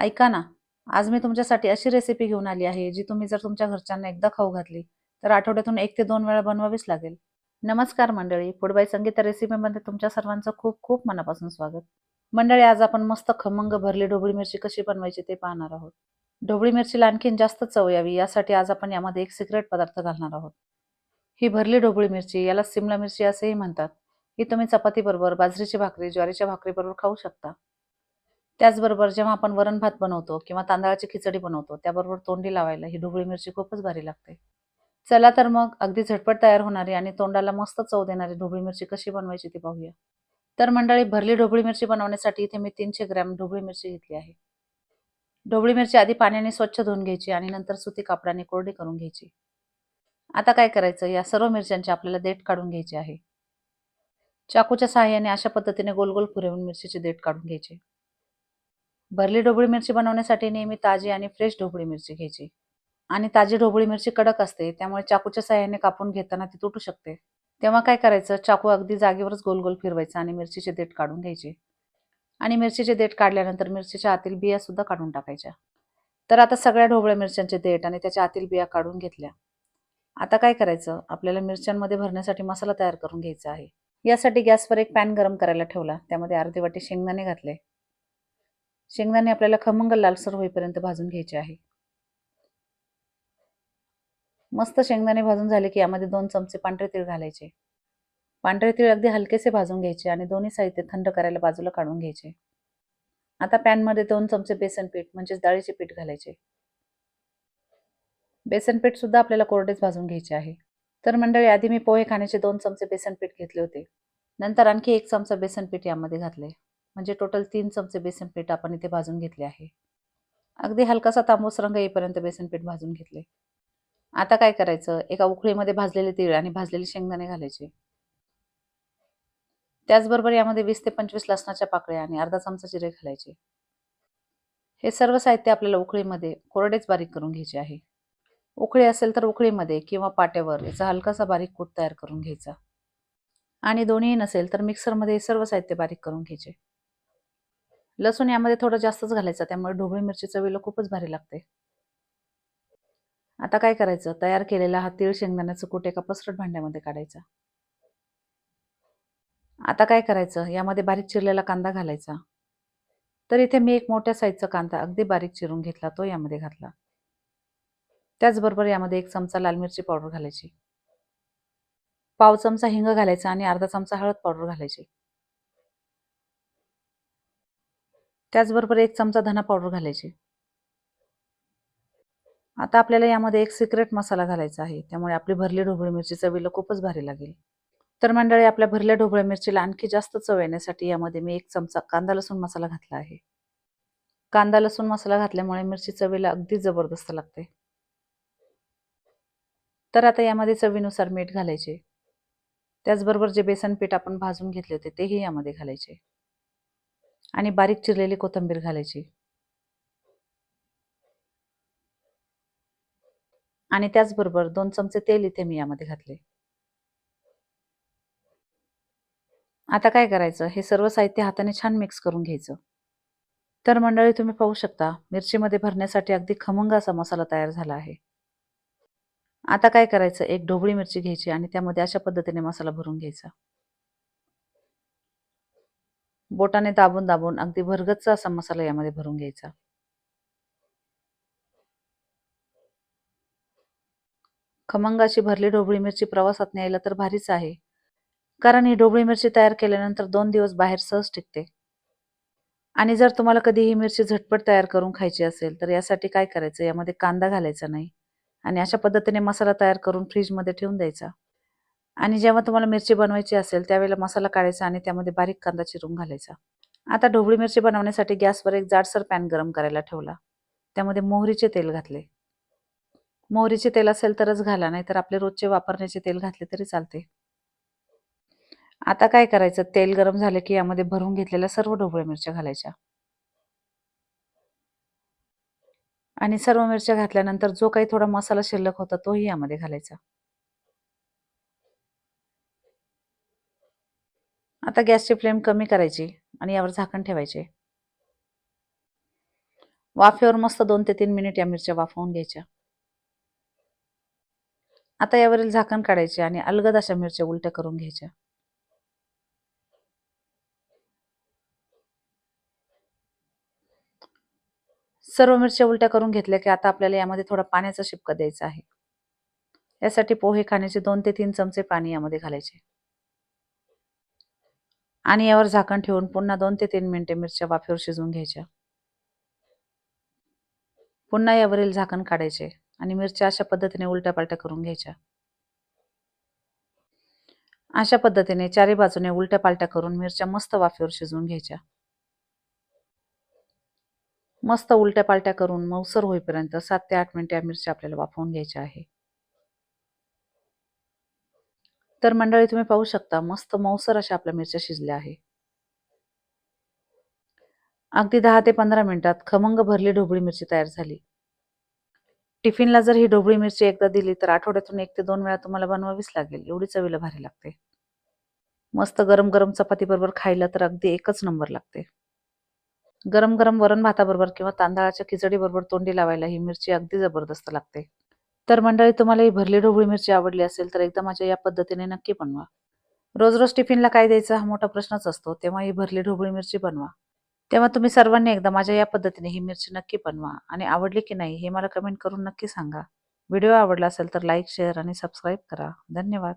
ऐका ना, आज मी तुमच्यासाठी अशी रेसिपी घेऊन आली आहे, जी तुम्ही जर तुमच्या घरच्यांना एकदा खाऊ घातली, तर आठवड्यातून एक ते दोन वेळा बनवावीच लागेल. नमस्कार मंडळी, फुडबाई संगीत संगीता रेसिपीमध्ये तुमच्या सर्वांचं खूप खूप मनापासून स्वागत. मंडळी आज आपण मस्त खमंग भरली ढोबळी मिरची कशी बनवायची ते पाहणार आहोत. ढोबळी मिरचीला आणखीन जास्त चव यावी यासाठी आज आपण यामध्ये एक सिक्रेट पदार्थ घालणार आहोत. ही भरली ढोबळी मिरची याला सिमला मिरची असेही म्हणतात. ही तुम्ही चपातीबरोबर, बाजरीची भाकरी, ज्वारीच्या भाकरीबरोबर खाऊ शकता. त्याचबरोबर जेव्हा आपण वरण भात बनवतो किंवा तांदळाची खिचडी बनवतो त्याबरोबर तोंडी लावायला ही ढोबळी मिरची खूपच भारी लागते. चला तर मग अगदी झटपट तयार होणारी आणि तोंडाला मस्त चव देणारी ढोबळी मिरची कशी बनवायची ती पाहूया. तर मंडळी भरली ढोबळी मिरची बनवण्यासाठी इथे मी तीनशे ग्रॅम ढोबळी मिरची घेतली आहे. ढोबळी मिरची आधी पाण्याने स्वच्छ धुवून घ्यायची आणि नंतर सुती कापडाने कोरडी करून घ्यायची. आता काय करायचं या सर्व मिरच्यांची आपल्याला देठ काढून घ्यायची आहे. चाकूच्या सहाय्याने अशा पद्धतीने गोल गोल फिरवून मिरचीचे देठ काढून घ्यायची भरली ढोबळी मिरची बनवण्यासाठी नेहमी ताजी आणि फ्रेश ढोबळी मिरची घ्यायची. आणि ताजी ढोबळी मिरची कडक असते त्यामुळे चाकूच्या सहाय्याने कापून घेताना ती तुटू शकते. तेव्हा काय करायचं चाकू अगदी जागेवरच गोल गोल फिरवायचं आणि मिरचीचे देठ काढून घ्यायचे. आणि मिरचीचे देठ काढल्यानंतर मिरचीच्या आतील बिया सुद्धा काढून टाकायच्या. तर आता सगळ्या ढोबळ्या मिरच्यांचे देठ आणि त्याच्या आतील बिया काढून घेतल्या. आता काय करायचं आपल्याला मिरच्यांमध्ये भरण्यासाठी मसाला तयार करून घ्यायचा आहे. यासाठी गॅसवर एक पॅन गरम करायला ठेवला त्यामध्ये अर्धी वाटी शेंगदाणे घातले. शेंगदाणे आपल्याला खमंग लालसर होईपर्यंत भाजून घ्यायचे आहे. मस्त शेंगदाणे भाजून झाले की यामध्ये दोन चमचे पांढरे तीळ घालायचे. पांढरे तीळ अगदी हलकेसे भाजून घ्यायचे आणि दोन्ही साहित्य थंड करायला बाजूला काढून घ्यायचे. आता पॅनमध्ये दोन चमचे बेसन पीठ म्हणजेच डाळीचे पीठ घालायचे. बेसन पीठ सुद्धा आपल्याला कोरडेच भाजून घ्यायचे आहे. तर मंडळी आधी मी पोहे खाण्याचे दोन चमचे बेसन पीठ घेतले होते. नंतर आणखी एक चमचा बेसन पीठ यामध्ये घातले. म्हणजे टोटल तीन चमचे बेसन पीठ आपण इथे भाजून घेतले आहे. अगदी हलकासा तांबूस रंग येईपर्यंत बेसन पीठ भाजून घेतले. आता काय करायचं? एका उकळीमध्ये भाजलेले तीळ आणि भाजलेले शेंगदाणे घालायचे. त्याचबरोबर यामध्ये वीस ते पंचवीस लसणाच्या पाकळ्या आणि अर्धा चमचा जिरे घालायचे. हे सर्व साहित्य आपल्याला उकळीमध्ये कोरडेच बारीक करून घ्यायचे आहे. उकळी असेल तर उकळीमध्ये किंवा पाट्यावर याचा हलकासा बारीक कूट तयार करून घ्यायचा. आणि दोन्ही नसेल तर मिक्सरमध्ये हे सर्व साहित्य बारीक करून घ्यायचे. लसूण यामध्ये थोडं जास्तच घालायचं त्यामुळे ढोबळी मिरची चवीला खूपच भारी लागते. आता काय करायचं? तयार केलेला हा तीळ शेंगदाण्याचं कूट एका पसरट भांड्यामध्ये काढायचा. आता काय करायचं? यामध्ये बारीक चिरलेला कांदा घालायचा. तर इथे मी एक मोठ्या साईजचा कांदा अगदी बारीक चिरून घेतला तो यामध्ये घातला. त्याचबरोबर यामध्ये एक चमचा लाल मिरची पावडर घालायची. पाव चमचा हिंग घालायचा आणि अर्धा चमचा हळद पावडर घालायची. त्याचबरोबर एक चमचा धना पावडर घालायची. आता आपल्याला यामध्ये एक सिक्रेट मसाला घालायचा आहे. त्यामुळे आपली भरली ढोबळी मिरची चवीला खूपच भारी लागेल. तर मंडळी आपल्या भरल्या ढोबळ्या मिरचीला आणखी जास्त चव येण्यासाठी यामध्ये मी एक चमचा कांदा लसूण मसाला घातला आहे. कांदा लसूण मसाला घातल्यामुळे मिरची चवीला अगदी जबरदस्त लागते. तर आता यामध्ये चवीनुसार मीठ घालायचे. त्याचबरोबर जे बेसन पीठ आपण भाजून घेतले होते तेही यामध्ये घालायचे. आणि बारीक चिरलेली कोथिंबीर घालायची. आणि त्याचबरोबर दोन चमचे तेल इथे मी यामध्ये घातले. आता काय करायचं? हे सर्व साहित्य हाताने छान मिक्स करून घ्यायचं. तर मंडळी तुम्ही पाहू शकता मिरचीमध्ये भरण्यासाठी अगदी खमंग असा मसाला तयार झाला आहे. आता काय करायचं? एक ढोबळी मिरची घ्यायची आणि त्यामध्ये अशा पद्धतीने मसाला भरून घ्यायचा. बोटाने दाबून दाबून अगदी भरगतचा असा मसाला यामध्ये भरून घ्यायचा. खमंगाची भरली ढोबळी मिरची प्रवासात न्यायला तर भारीच आहे. कारण ही ढोबळी मिरची तयार केल्यानंतर दोन दिवस बाहेर सहज टिकते. आणि जर तुम्हाला कधी ही मिरची झटपट तयार करून खायची असेल तर यासाठी काय करायचं? यामध्ये कांदा घालायचा नाही. आणि अशा पद्धतीने मसाला तयार करून फ्रीजमध्ये ठेवून द्यायचा. आणि जेव्हा तुम्हाला मिरची बनवायची असेल त्यावेळेला मसाला काढायचा आणि त्यामध्ये बारीक कांदा चिरून घालायचा. आता ढोबळी मिरची बनवण्यासाठी गॅसवर एक जाडसर पॅन गरम करायला ठेवला. त्यामध्ये मोहरीचे तेल घातले. मोहरीचे तेल असेल तरच घाला नाही तर आपले रोजचे वापरण्याचे तेल घातले तरी चालते. आता काय करायचं? तेल गरम झाले की यामध्ये भरून घेतलेल्या सर्व ढोबळ्या मिरच्या घालायच्या. आणि सर्व मिरच्या घातल्यानंतर जो काही थोडा मसाला शिल्लक होता तोही यामध्ये घालायचा. आता गॅसची फ्लेम कमी करायची आणि यावर झाकण ठेवायचे. वाफेवर मस्त दोन ते तीन मिनिट या मिरच्या वाफवून घ्यायच्या. आता यावरील झाकण काढायचे आणि अलगद अशा मिरच्या उलट्या करून घ्यायच्या. सर्व मिरच्या उलट्या करून घेतल्या की आता आपल्याला यामध्ये थोडा पाण्याचा शिपका द्यायचा आहे. यासाठी पोहे खाण्याचे दोन ते तीन चमचे पाणी यामध्ये घालायचे. आणि यावर झाकण ठेवून पुन्हा दोन ते तीन मिनिटे मिरच्या वाफेवर शिजवून घ्यायच्या. पुन्हा यावरील झाकण काढायचे आणि मिरच्या अशा पद्धतीने उलट्या पालट्या करून घ्यायच्या. अशा पद्धतीने चारी बाजूने उलट्या पालट्या करून मिरच्या मस्त वाफेवर शिजवून घ्यायच्या. मस्त उलट्या पालट्या करून मऊसर होईपर्यंत सात ते आठ मिनिटे या मिरच्या आपल्याला वाफवून घ्यायच्या आहे. तर मंडळी तुम्ही पाहू शकता मस्त मऊसर अशा आपल्या मिरच्या शिजल्या आहे. अगदी दहा ते पंधरा मिनिटात खमंग भरली ढोबळी मिरची तयार झाली. टिफिनला जर ही ढोबळी मिरची एकदा दिली तर आठवड्यातून एक ते दोन वेळा तुम्हाला बनवावीच लागेल. एवढी चवीला भारी लागते. मस्त गरम गरम चपाती बरोबर खायला तर अगदी एकच नंबर लागते. गरम गरम वरण भाताबरोबर किंवा तांदळाच्या खिचडी बरोबर तोंडी लावायला ही मिरची अगदी जबरदस्त लागते. तर मंडळी तुम्हाला ही भरली ढोबळी मिरची आवडली असेल तर एकदा माझ्या या पद्धतीने नक्की बनवा. रोज रोज टिफिनला काय द्यायचा हा मोठा प्रश्नच असतो. तेव्हा ही भरली ढोबळी मिरची बनवा. तेव्हा तुम्ही सर्वांनी एकदा माझ्या या पद्धतीने ही मिरची नक्की बनवा. आणि आवडली की नाही हे मला कमेंट करून नक्की सांगा. व्हिडिओ आवडला असेल तर लाईक शेअर आणि सबस्क्राईब करा. धन्यवाद.